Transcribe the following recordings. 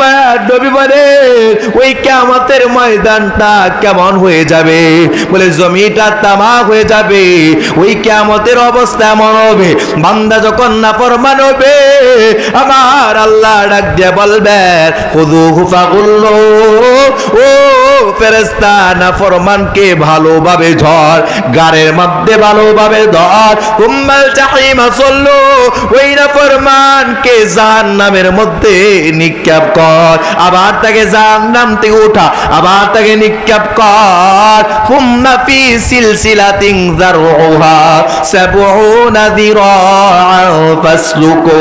நம்ம নবী ওই ময়দানটা কেমন হয়ে যাবে? বলে, জমিটা তামা হয়ে যাবে। ওই অবস্থা এমন হবে। বান্দা যখন না ফরমান হবে, আমার আল্লাহ ডাক দিয়ে বলবেন খুদু হুফাগুল্লো ও ফেরেস্তা না ফরমানকে ভালোভাবে ঝড় গাড়ের মধ্যে ভালোভাবে ধর কুম্বাল চাহিমা চলল ওই না ফরমানকে জাহান নামের মধ্যে নিক্ষেপ কর আবার তাকে জাহান নাম থেকে উঠা, আবার তাকে নিক্ষেপ কর। হুম্মা ফি সিলসিলাতিন যারউহা, সাবউনা দিরাআন ফাসলুকু।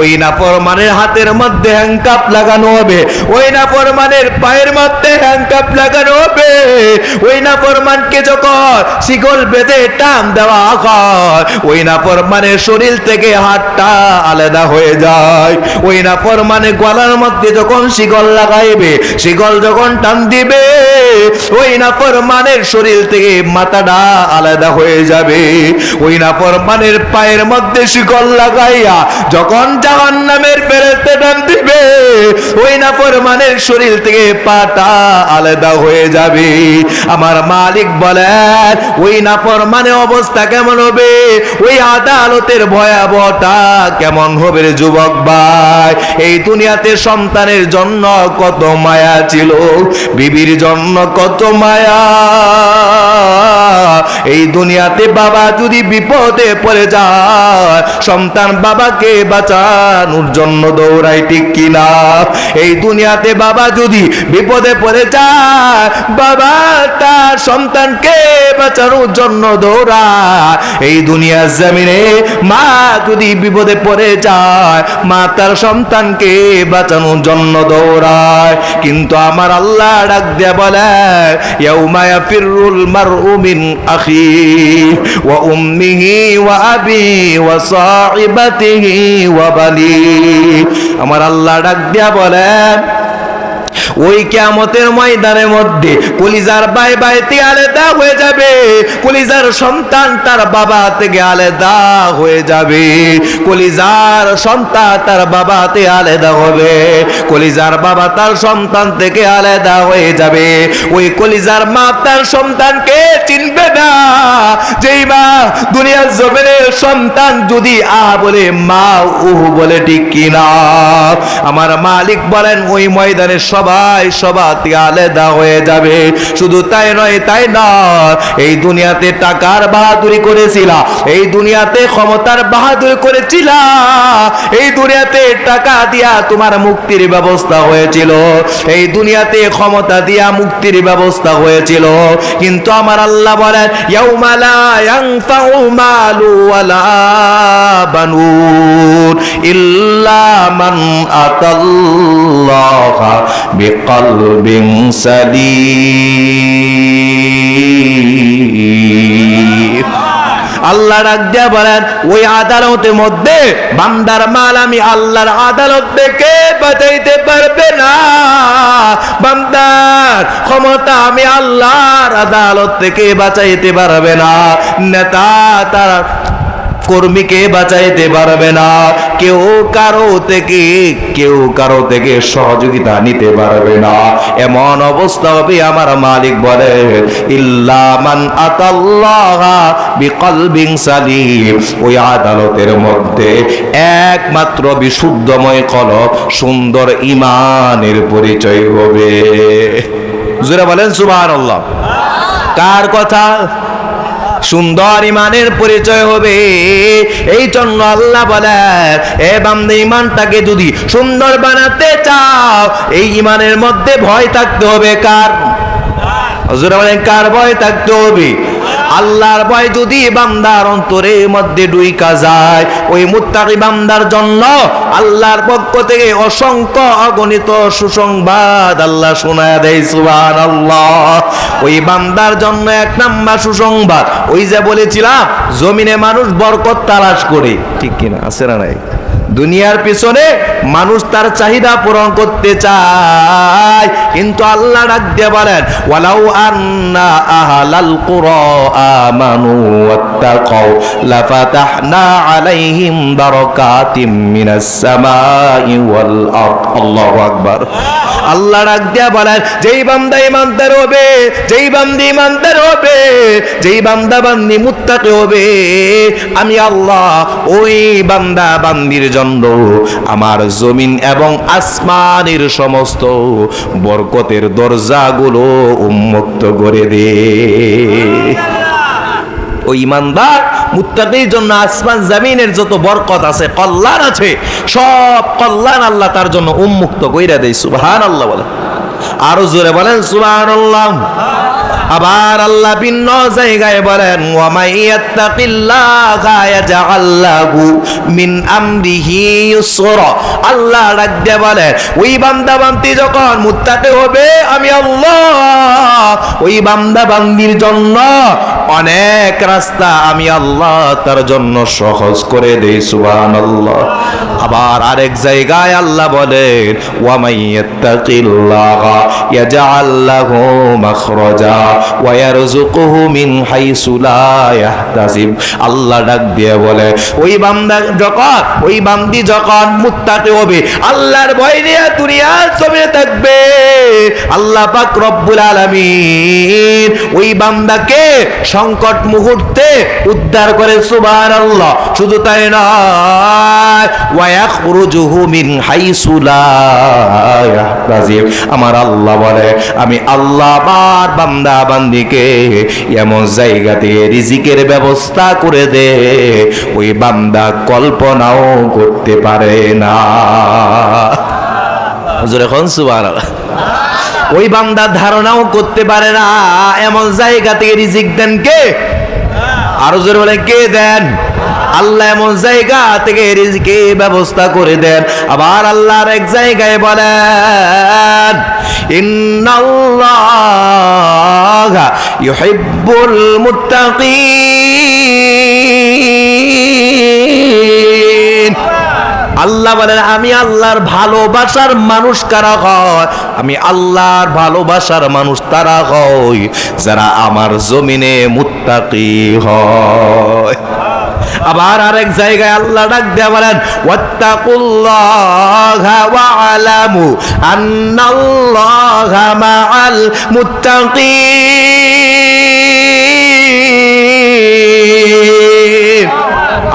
ওই না ফরমানের হাতের মধ্যে হ্যাংকাপ লাগানো হবে, ওই না ফরমানের পায়ের মধ্যে হ্যাংকাপ লাগানো হবে। ওই না ফরমানকে যখন শিকল বেঁধে টান দেওয়া হয়, ওই না ফরমানের শরীর থেকে হাতটা আলাদা হয়ে যায়। ওই না ফরমানে গলার মধ্যে যখন শিকল লাগাইবে, শিকল যখন টান দিবে, ওই না ফরমানের শরীর থেকে মাথাটা আলাদা হয়ে যাবে। ওই না ফরমানের পায়ের মধ্যে শিকল লাগাইয়া যখন জাহান নামের ফেরেস্তে টান দিবে, ওই না ফরমানের শরীর থেকে পাটা আলাদা হয়ে যাবে। আমার মালিক বলেন, ওই না ফরমানে অবস্থা কেমন হবে? ওই আদালতের ভয়াবহতা কেমন হবে যুবক ভাই? এই দুনিয়াতে সন্তানের জন্য কত মায়া ছিল, বিবির জন্য কত মায়া। এই দুনিয়াতে বাবা যদি বিপদে পড়ে যায়, সন্তান বাবাকে বাঁচানোর জন্য দৌড়াই ঠিক কিনা এই দুনিয়াতে বাবা যদি বিপদে পড়ে যায়, বাবা তার সন্তানকে বাঁচানোর জন্য দৌড়ায়। এই দুনিয়ার জমিনে মা যদি বিপদে পড়ে যায়, মা তার সন্তানকে বাঁচানোর জন্য দৌড়ায়। কিন্তু আমার আল্লাহ ডাক দে বলে ইয়াউমায়া ফিরুল মারউ মিন আখি ওয়া উম্মিহি ওয়া আবি ওয়া সাহিবাতিহি ওয়া বালি আমার আল্লাহ ডাক দেয়া বলেন ওই কেমতের ময়দানের মধ্যে কলিজার বাই বাইতে আলাদা হয়ে যাবে। কলিজার সন্তান তার বাবা থেকে আলাদা হয়ে যাবে। কলিজার সন্তান তার বাবাতে আলাদা হবে। কলিজার বাবা তার সন্তান থেকে আলাদা হয়ে যাবে। ওই কলিজার মা তার সন্তানকে চিনবে না। যেই মা দুনিয়ার জমিনের সন্তান যদি আ বলে মা উহু বলে ঠিক কিনা। আমার মালিক বলেন, ওই ময়দানে সবাই সবাই আলাদা হয়ে যাবে। শুধু তাই নয়, তাই না? এই দুনিয়াতে টাকার বাহাদুরি করেছিলা, এই দুনিয়াতে ক্ষমতার বাহাদুরি করেছিলা, এই দুনিয়াতে টাকা দিয়া তোমার মুক্তির ব্যবস্থা হয়েছিল, এই দুনিয়াতে ক্ষমতা দিয়া মুক্তির ব্যবস্থা হয়েছিল। কিন্তু আমার আল্লাহ বলেন, ইয়াউমা লা ইয়ানফাউ মালু ওয়ালা বানুন ইল্লা মান আতাল্লাহা বিকলবিন সালিম আল্লাহ ডাক বলেন, ওই আদালতের মধ্যে বান্দার মাল আমি আল্লাহর আদালত থেকে বাঁচাইতে পারবে না। বান্দার ক্ষমতা আমি আল্লাহর আদালত থেকে বাঁচাইতে পারবে না। নেতা তার কর্মীকে বাঁচাইতে পারবে না। কেউ কারও থেকে, কেউ কারও থেকে সহযোগিতা নিতে পারবে না। এমন অবস্থা হবে, আমার মালিক বলে ইল্লামান আতাল্লাহা বিকলবিন সালিম। ওই আদালতের মধ্যে একমাত্র বিশুদ্ধময় কলব, সুন্দর ইমানের পরিচয় হবে। জোরে বলেন সুবহানাল্লাহ। কার কথা? সুন্দর ইমানের পরিচয় হবে। এই জন্য আল্লাহ বলেন, এ বান্দে, ইমানটাকে যদি সুন্দর বানাতে চাও, এই ইমানের মধ্যে ভয় থাকতে হবে। কার? হজুর বলেন, কার ভয় থাকতে হবে? আল্লাহর ভয় যদি বান্দার অন্তরের মধ্যে ডুইকা যায়, ওই মুত্তাকি বান্দার জন্য আল্লাহর পক্ষ থেকে অসংখ্য অগণিত সুসংবাদ আল্লাহ শোনায় দেয় সুবান আল্লাহ ওই বান্দার জন্য এক নাম্বার সুসংবাদ, ওই যে বলেছিলাম, জমিনে মানুষ বরকত তালাশ করে। ঠিক কিনা? আছে না নাই? দুনিয়ার পিছনে মানুষ তার চাহিদা পূরণ করতে চায়। কিন্তু আল্লাহ ডাক দিয়ে বলেন, ওয়ালাউ আন্না আহলাল কুরা আমানু ওয়াত্তাকাউ, লাফাতাহনা আলাইহিম বারাকাতিম মিনাস সামাই ওয়াল আরদ। আল্লাহু আকবার। আল্লাহ ডাক দিয়া বলেন, যেই বান্দা ইমানদার হবে, যেই বান্দি ইমানদার হবে, যেই বান্দা বান্দি মুত্তাকি হবে, আমি আল্লাহ ওই বান্দা বান্দির জন্য আমার জমিন এবং আসমানের সমস্ত বরকতের দরজাগুলো উন্মুক্ত করে দে। ইমানদার, মুত্তাকির জন্য আসমান জামিনের যত বরকত আছে, কল্যাণ আছে, সব কল্যাণ আল্লাহ তার জন্য উন্মুক্ত কইরা দেয় সুবহান আল্লাহ বলে। আরও জোরে বলেন সুবহান আল্লাহ আবার আল্লাহ ভিন্ন জায়গায় বলেন মিন আমরিহি আল্লাহ ডাক দিয়ে বলেন ওই বান্দা বান্দি যখন মুত্তাকি হবে, আমি আল্লাহ, ওই বান্দা বান্দির জন্য অনেক রাস্তা আমি আল্লাহ তার জন্য সহজ করে দেই, সুবহানাল্লাহ। আবার আরেক জায়গায় আল্লাহ বলে বলেন ওয়ামাইয়াত্তাকিল্লাহা ইয়াজআল লাহু মাখরাজা। ওয়া ইয়ারযুকুহু মিন হাইসু লা আল্লাহ ডাক দিয়ে বলে, ওই বান্দা যখন ওই বান্দি যখন মুত্তাকি হবে। আল্লাহর ভয় নিয়ে দুনিয়ার জমিনে থাকবে। আল্লাহ পাক রব্বুল আলামিন ওই বান্দাকে সংকট মুহূর্তে উদ্ধার করে, সুবহানাল্লাহ। শুধু তাই নয় ওয়া ইয়াখরুজুহু মিন হাইসু লা ইয়াহতাসিব। আমার আল্লাহ বলে, আমি আল্লাহ বান্দা বান্দিকে এমন জায়গা দিয়ে রিজিকের ব্যবস্থা করে দে। ওই বান্দা কল্পনাও করতে পারে না। এখন সুবহানাল্লাহ। ওই বান্দা ধারণাও করতে পারে না। এমন জায়গা থেকে রিজিক দেন কে? আরও জোরে বলে কে দেন? আল্লাহ এমন জায়গা থেকে রিজিকে ব্যবস্থা করে দেন। আবার আল্লাহর এক জায়গায় বলেন, ইন্নাল্লাহ ইউহিব্বুল মুত্তাকিন। আল্লাহ বলেন, আমি আল্লাহর ভালোবাসার মানুষ কারা হয়? আমি আল্লাহর ভালোবাসার মানুষ তারা হয় যারা আমার জমিনে মুত্তাকি হয়। আবার আরেক জায়গায় আল্লাহ ডাক দেয়া বলেন, ওয়াত্তাকুল্লাহা ওয়া আলামু আন্নাল্লাহা মাআল মুত্তাকিন।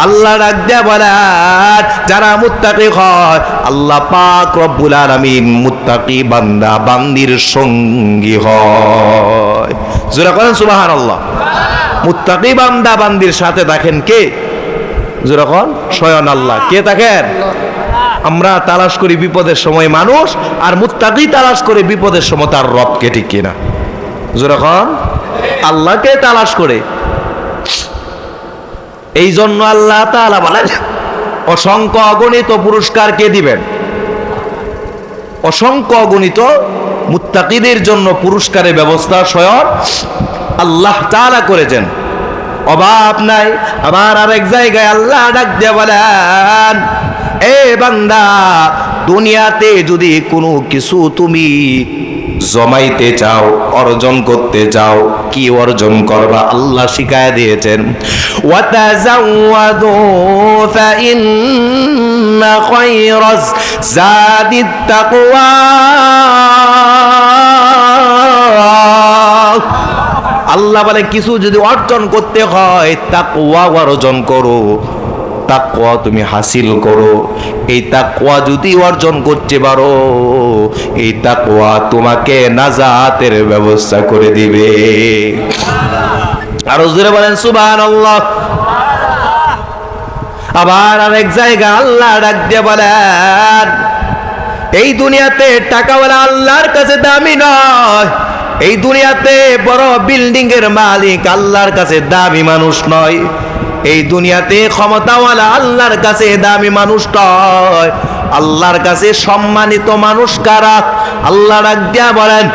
আল্লাহ ডাক বলেন যারা মুত্তাকি হয়, আল্লাহ পাক রব্বুল আলামিন মুত্তাকি বান্দা, বান্দির সঙ্গী হয়। জোরা করেন সুবহানাল্লাহ। মুত্তাকি বান্দা, বান্দির সাথে দেখেন কে? জোরা কন স্বয়ং আল্লাহ। কে থাকেন আমরা তালাশ করি বিপদের সময় মানুষ, আর মুত্তাকি তালাশ করে বিপদের সময় তার রবকে ঠিক কিনা? জোরা কন, আল্লাহকে তালাশ করে। এই জন্য আল্লাহ তাআলা বলেন, অসংখ্য অগণিত পুরস্কার কে দিবেন? অসংখ্য অগণিত মুত্তাকিদের জন্য পুরস্কারের ব্যবস্থা স্বয়ং আল্লাহ তাআলা করেছেন। অভাব নাই, আবার আরেক জায়গায় আল্লাহ ডাক দিয়ে বলেন, এ বান্দা, দুনিয়াতে যদি কোনো কিছু তুমি জমাইতে চাও, অর্জন করতে চাও, কি অর্জন করবা আল্লাহ শিখায় দিয়েছেন। আল্লাহ বলে, কিছু যদি অর্জন করতে হয়, তাকওয়া অর্জন করো। তাকওয়া তুমি হাসিল করো। এই তাকওয়া যদি অর্জন করতে পারো, এই তাকওয়া তোমাকে নাজাতের ব্যবস্থা করে দিবে। আরও জোরে বলেন, সুবহানাল্লাহ। আবার আরেক জায়গা আল্লাহ ডাক দিয়ে বলেন, এই দুনিয়াতে টাকাওয়ালা আল্লাহর কাছে দামি নয়। এই দুনিয়াতে বড় বিল্ডিং এর মালিক আল্লাহর কাছে দামি মানুষ নয়। এই দুনিয়াতে ক্ষমতাওয়ালা আল্লাহর কাছে দামি মানুষ নয়। আল্লাহর কাছে সম্মানিত মানুষ কারা? আল্লাহ দিয়া বলেন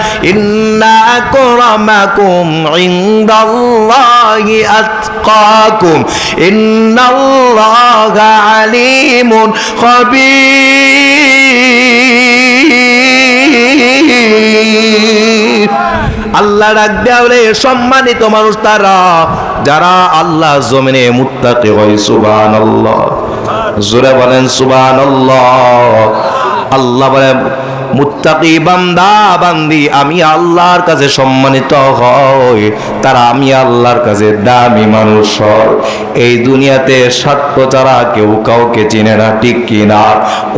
আল্লাহ দেয়া বলে সম্মানিত মানুষ তারা যারা আল্লাহ জমিনে মুত্তাকি হয় সুবান জোরে বলেন সুবান আল্লাহ বলেন আমি আল্লাহর কাছে সম্মানিত হয় তারা আমি আল্লাহর কাছে দামি মানুষ এই দুনিয়াতে ছাড়া কেউ কাউকে চিনে না, ঠিক কিনা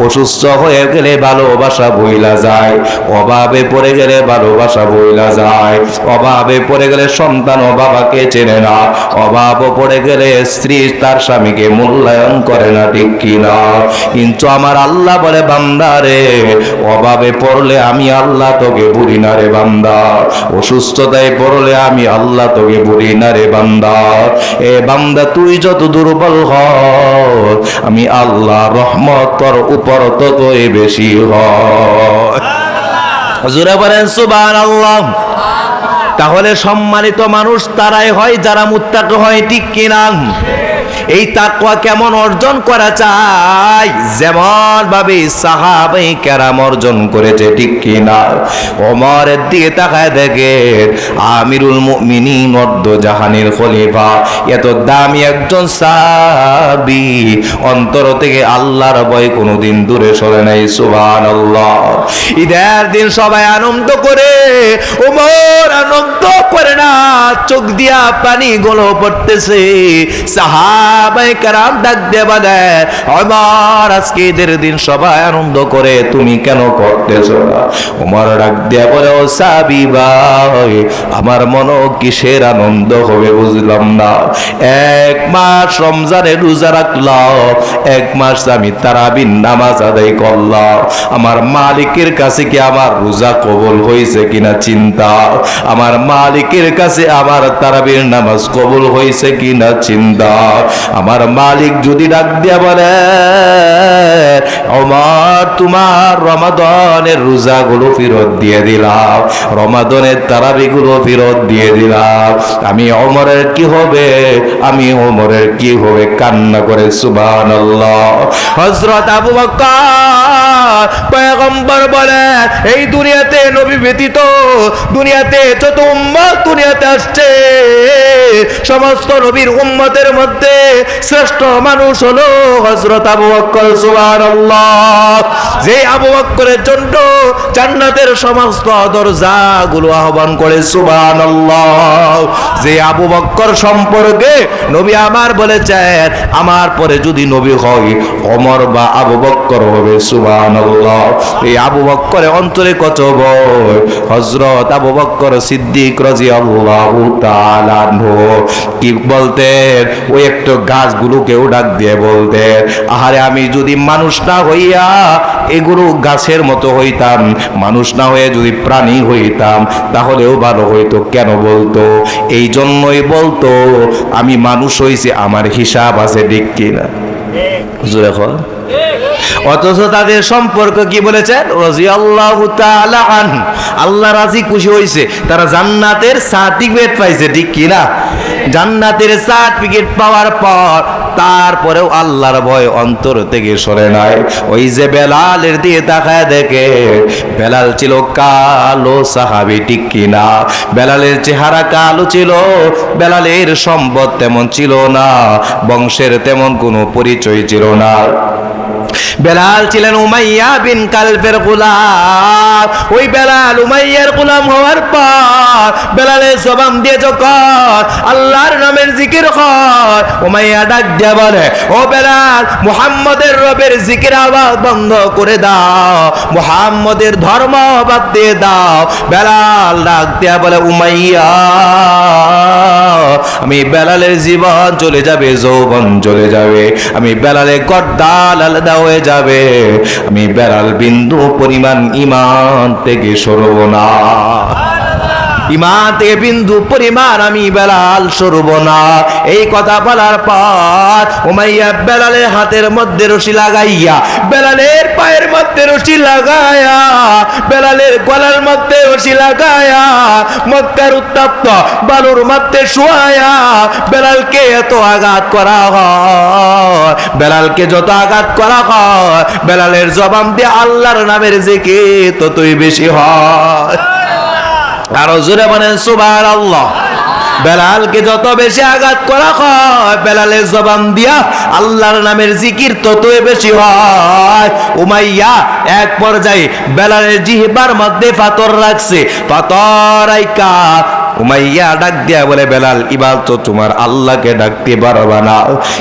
অসুস্থ হয়ে গেলে ভালোবাসা বইলা যায়। অভাবে পড়ে গেলে ভালোবাসা বইলা যায়। অভাবে পড়ে গেলে সন্তান ও বাবাকে চেনে না। অভাব পড়ে গেলে স্ত্রী তার স্বামীকে মূল্যায়ন করে না, ঠিক কিনা কিন্তু আমার আল্লাহ বলে বান্দারে অভাবে পড়লে আমি আল্লাহ তোকে বুড়ি না রে বান্দা। অসুস্থতায় পড়লে আমি আল্লাহ তোকে বুড়ি না রে বান্দা। এ বান্দা, তুই যত দুর্বল হ, আমি আল্লাহ রহমত তোর উপর ততই বেশি হুজুরে বলেন, সুবহানাল্লাহ। তাহলে সম্মানিত মানুষ তারাই হয় যারা মুত্তাক হয়, ঠিক কিনা? এই তাকওয়া কেমন অর্জন করা চাই যেমন ভাবে সাহাবাই কেরাম অর্জন করেছে, ঠিক কিনা? ওমরের দিকে তাকায় দেখে আমিরুল মুমিনিন অর্ধ জাহানের খলিফা, এত দামি একজন সাহাবি। অন্তর থেকে আল্লাহর ভয় কোনোদিন দূরে সরে নাই, সুবহানাল্লাহ। ঈদের দিন সবাই আনন্দ করে, ওমর আনন্দ করে না, চোখ দিয়া পানি গলো পড়তেছে। আমার মন কিসের আনন্দ হবে বুঝলাম না। এক মাস রমজানে রোজা রাখলাম, এক মাস আমি তারাবিন নামাজ আদায় করলাম। আমার মালিকের কাছে কি আমার রোজা কবুল হয়েছে কিনা চিন্তা? আমার মালিকের কাছে আমার তারাবির নামাজ কবুল হয়েছে কিনা চিন্তা? আমার মালিক যদি ডাক দিয়া বলে আমার তোমার রমাদনের রোজাগুলো ফেরত দিয়ে দিলাম, রমাদনের তারাবিগুলো ফেরত দিয়ে দিলাম। আমি অমরের কি হবে? আমি অমরের কি হবে? কান্না করে সুবহানাল্লাহ। হজরত আবু বকর পয়গম্বর বলে, এই দুনিয়াতে নবী ব্যতীত দুনিয়াতে যত উম্মত দুনিয়াতে আসছে। সমস্ত নবীর উম্মতের মধ্যে শ্রেষ্ঠ মানুষ হলো হযরত আবু বকর, সুবহানাল্লাহ। যে আবু বকরের জন্য জান্নাতের সমস্ত দরজাগুলো আহ্বান করে, সুবহানাল্লাহ। যে আবু বকর সম্পর্কে নবী আমার বলেছেন, আমার পরে যদি নবী হয়, ওমর বা আবু বকর হবে, সুবহানাল্লাহ। এই আবু বকরের অন্তরে কত ভয় হযরত আবু বকর সিদ্দিক তাআলা আনহু কি বলতেন? ওই একটু গাছগুলোকেও ডাক দিয়ে বলতেন, আহারে আমি যদি মানুষ না হইয়া এগুলো গাছের মতো হইতাম, মানুষ না হয়ে যদি প্রাণী হইতাম, তাহলেও ভালো হইতো কেন বলতো? এই জন্যই বলতো, আমি মানুষ হয়েছি আমার হিসাব আছে কিনা? জোরে কর। অথচ তাদের সম্পর্ক কি বলেছেন? আল্লাহ রাজি খুশি হয়েছে তারা জান্নাতের সার্টিফিকেট পাইছে, ঠিক কি না জান্নাতের সার্টিফিকেট পাওয়ার পর তারপরেও আল্লাহর ভয় অন্তর থেকে সরে নাই। ওই যে বেলালের দিয়ে তাকায় দেখে, বেলাল ছিল কালো, সাহাবি ঠিক কিনা? বেলালের চেহারা কালো ছিল, বেলালের সম্পদ তেমন ছিল না, বংশের তেমন কোনো পরিচয় ছিল না। বেলাল ছিলেন উমাইয়া বিন কালফের গোলাম। ওই বেলাল উমাইয়ার গোলাম হওয়ার পর বেলালের জবান দিয়ে যখন আল্লাহর নামের জিকির কর উমাইয়া ডাক দিয়া বলে, ও বেলাল, মুহাম্মদের রবের জিকির আওয়াজ বন্ধ করে দাও, মুহাম্মদের ধর্ম বাদ দিয়ে দাও। বেলাল ডাক দিয়া বলে, উমাইয়া আমি বেলালের জীবন চলে যাবে, যৌবন চলে যাবে। আমি বেলালে গদ্দাল আলাদা হয়ে যাবে। আমি বেলাল বিন্দু পরিমাণ ইমান থেকে সরব না। ইমান বিন্দু পরিমাণ আমি বেলাল সরব না এই কথা বলার পর উমাইয়া বেলালের হাতের মধ্যে রশি লাগাইয়া, বেলালের পায়ের মধ্যে রশি লাগায়া বেলালের গলার মধ্যে রশি লাগায়া মক্কার উত্তপ্ত বালুর মধ্যে শোয়ায়া বেলালকে এত আঘাত করা হয়। বেলালকে যত আঘাত করা হয়, বেলালের জবান দিয়ে আল্লাহর নামের জেকে ততই বেশি হয়। আরও জোরে মানে সুবার আল্লাহ বেলালকে যত বেশি আঘাত করা হয়, বেলালের জবান দিয়া আল্লাহর নামের জিকির ততই বেশি হয়। উমাইয়া এক পর্যায়ে বেলালের জিহবার মধ্যে পাথর রাখছে। পাথর আইকা উমাইয়া ডাক দিয়া বলে, বেলাল ইবাল তো তোমার আল্লাহকে ডাকতে পারবা না।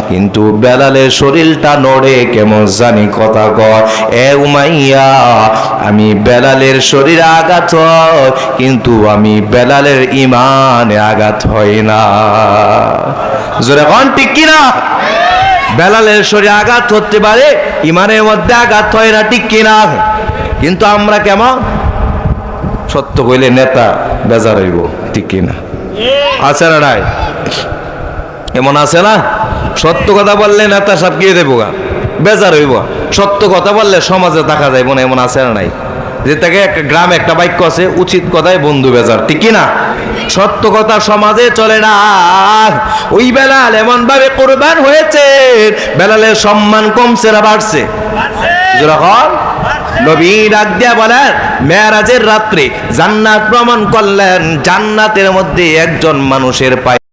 কিন্তু বেলালের শরীরটা নড়ে, কেমন জানি কথা কয়, এ উমাইয়া, আমি বেলালের শরীর আঘাত কিন্তু আমি বেলালের ইমানে আঘাত হয় না। জোরে কন, ঠিক কিনা বেলালের শরীরে আঘাত হতে পারে ইমানের মধ্যে আঘাত হয় না, ঠিক কিনা কিন্তু আমরা কেমন? সত্য কইলে নেতা বেজার হইব। ঠিক কিনা? আছে না নাই? এমন আছে না? সত্য কথা বললে নেতা গিয়ে দেবো গা। বেজার হইব। সত্য কথা বললে সমাজে থাকা যাইব না, এমন আছে না নাই? যে তাকে একটা গ্রামে একটা বাক্য আছে, উচিত কথাই বন্ধু বেজার, ঠিক কি না সত্য কথা সমাজে চলে না। ওই বেলাল এমন ভাবে কোরবান হয়েছে, বেলালের সম্মান কমছে না বাড়ছে? যখন নবী ডাক দিয়া বলেন মেয়ারাজের রাত্রে জান্নাত ভ্রমণ করলেন জান্নাতের মধ্যে একজন মানুষের পায়ে